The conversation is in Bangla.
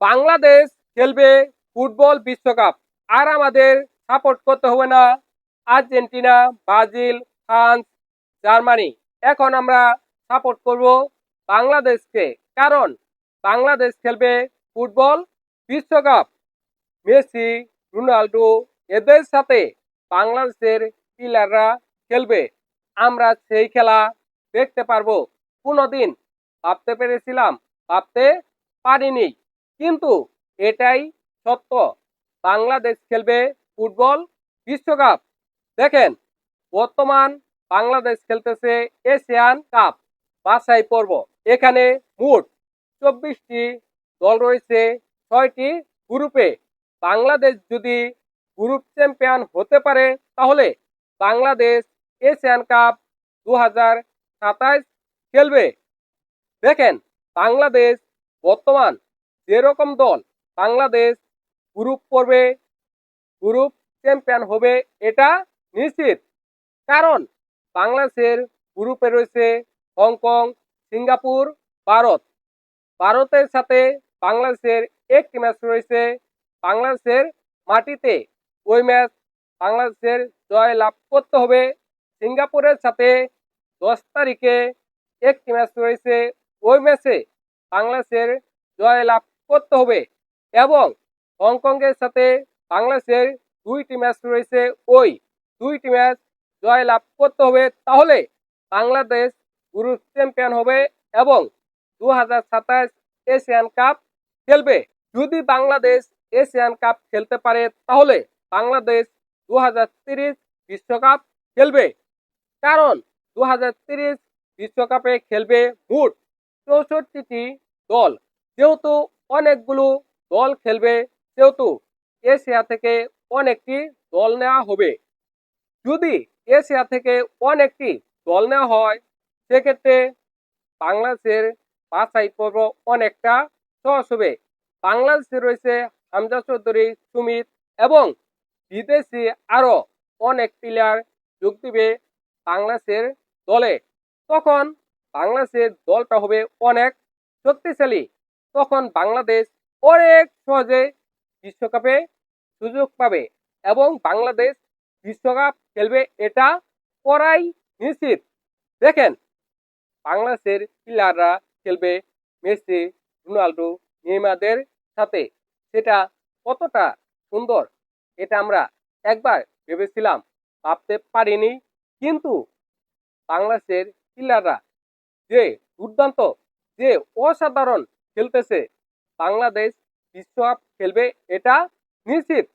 বাংলাদেশ খেলবে ফুটবল বিশ্বকাপ। আর আমাদের সাপোর্ট করতে হবে না আর্জেন্টিনা, ব্রাজিল, ফ্রান্স, জার্মানি। এখন আমরা সাপোর্ট করব বাংলাদেশকে। কারণ বাংলাদেশ খেলবে ফুটবল বিশ্বকাপ। মেসি রোনাল্ডো এদের সাথে বাংলাদেশের প্লেয়াররা খেলবে। আমরা সেই খেলা দেখতে পারব। কোনোদিন ভাবতে পেরেছিলাম, ভাবতে পারিনি। কিন্তু এটাই সত্য। বাংলাদেশ খেলবে ফুটবল বিশ্বকাপ। দেখেন, বর্তমান বাংলাদেশ খেলতেছে এশিয়ান কাপ বাছাই পর্ব। এখানে মোট চব্বিশটি দল রয়েছে, ছয়টি গ্রুপে। বাংলাদেশ যদি গ্রুপ চ্যাম্পিয়ন হতে পারে, তাহলে বাংলাদেশ এশিয়ান কাপ দু খেলবে। দেখেন, বাংলাদেশ বর্তমান যেরকম দল বাংলাদেশ গ্রুপ পর্বে গ্রুপ চ্যাম্পিয়ন হবে, এটা নিশ্চিত। কারণ বাংলাদেশের গ্রুপে রয়েছে হংকং, সিঙ্গাপুর, ভারত। ভারতের সাথে বাংলাদেশের একটি ম্যাচ রয়েছে, বাংলাদেশের মাটিতে। ওই ম্যাচ বাংলাদেশের জয় লাভ করতে হবে। সিঙ্গাপুরের সাথে দশ তারিখে একটি ম্যাচ রয়েছে, ওই ম্যাচে বাংলাদেশের জয় লাভ করতে হবে। এবং হংকংয়ের সাথে বাংলাদেশের দুইটি ম্যাচ রয়েছে, ওই দুইটি ম্যাচ জয় লাভ করতে হবে। তাহলে বাংলাদেশ গ্রুপ চ্যাম্পিয়ন হবে এবং দু হাজার সাতাশ এশিয়ান কাপ খেলবে। যদি বাংলাদেশ এশিয়ান কাপ খেলতে পারে, তাহলে বাংলাদেশ দু বিশ্বকাপ খেলবে। কারণ দু বিশ্বকাপে খেলবে মোট চৌষট্টিটি দল। যেহেতু অনেকগুলো দল খেলবে, সেহেতু এশিয়া থেকে অনেকটি দল নেওয়া হবে। যদি এশিয়া থেকে অনেকটি দল নেওয়া হয়, সেক্ষেত্রে বাংলাদেশের বাছাই পর্ব অনেকটা সহজ হবে। বাংলাদেশে রয়েছে হামজা চৌধুরী, সুমিত এবং বিদেশি আরও অনেক প্লেয়ার যোগ দিবে বাংলাদেশের দলে। তখন বাংলাদেশের দলটা হবে অনেক শক্তিশালী। তখন বাংলাদেশ অনেক সহজে বিশ্বকাপে সুযোগ পাবে এবং বাংলাদেশ বিশ্বকাপ খেলবে এটা করাই নিশ্চিত। দেখেন, বাংলাদেশের প্লেয়াররা খেলবে মেসি রোনাল্ডো নেইমারদের সাথে। সেটা কতটা সুন্দর এটা আমরা একবার ভেবেছিলাম, ভাবতে পারিনি। কিন্তু বাংলাদেশের প্লেয়াররা যে দুর্দান্ত, যে অসাধারণ খেলতেছে। বাংলাদেশ বিশ্বকাপ খেলবে এটা নিশ্চিত।